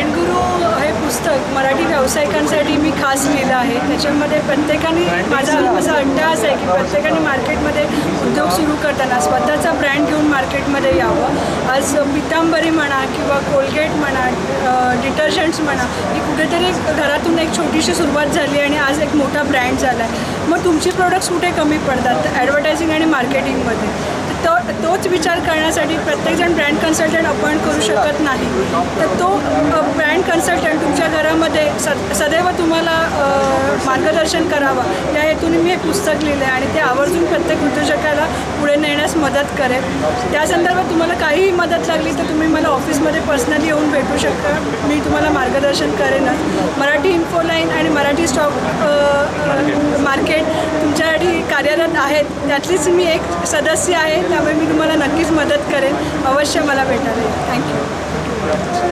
Brand गुरु हे पुस्तक मराठी व्यावसायिकांसाठी मी खास लिहिलं आहे. त्याच्यामध्ये प्रत्येकाने माझा असा अट्टाहास आहे की प्रत्येकाने मार्केटमध्ये उद्योग सुरू करताना स्वतःचा ब्रँड घेऊन मार्केटमध्ये यावं. आज पितांबरी म्हणा किंवा कोलगेट म्हणा डिटर्जंट्स म्हणा ही कुठेतरी घरातून एक छोटीशी सुरुवात झाली आणि आज एक मोठा ब्रँड झाला आहे मग तुमची प्रोडक्ट्स कुठे कमी पडतात? ॲडव्हर्टायझिंग आणि मार्केटिंगमध्ये तोच विचार करण्यासाठी प्रत्येकजण ब्रँड कन्सल्टंट अपॉइंट करू शकत नाही. तर तो ब्रँड कन्सल्टंट तुमच्या घरामध्ये स सदैव तुम्हाला मार्गदर्शन करावं. या हेतून मी हे पुस्तक लिहिलं आहे आणि ते आवर्जून प्रत्येक उद्योजकाला पुढे नेण्यास मदत करेल. त्या संदर्भात तुम्हाला काहीही मदत लागली तर तुम्ही मला ऑफिसमध्ये पर्सनली येऊन भेटू शकता. मी तुम्हाला मार्गदर्शन करेनच. मराठी इन्फोलाईन आणि मराठी स्टॉक कार्यरत आहेत. त्यातलीच मी एक सदस्य आहे. त्यामुळे मी तुम्हाला नक्कीच मदत करेन. अवश्य मला भेटावे थँक्यू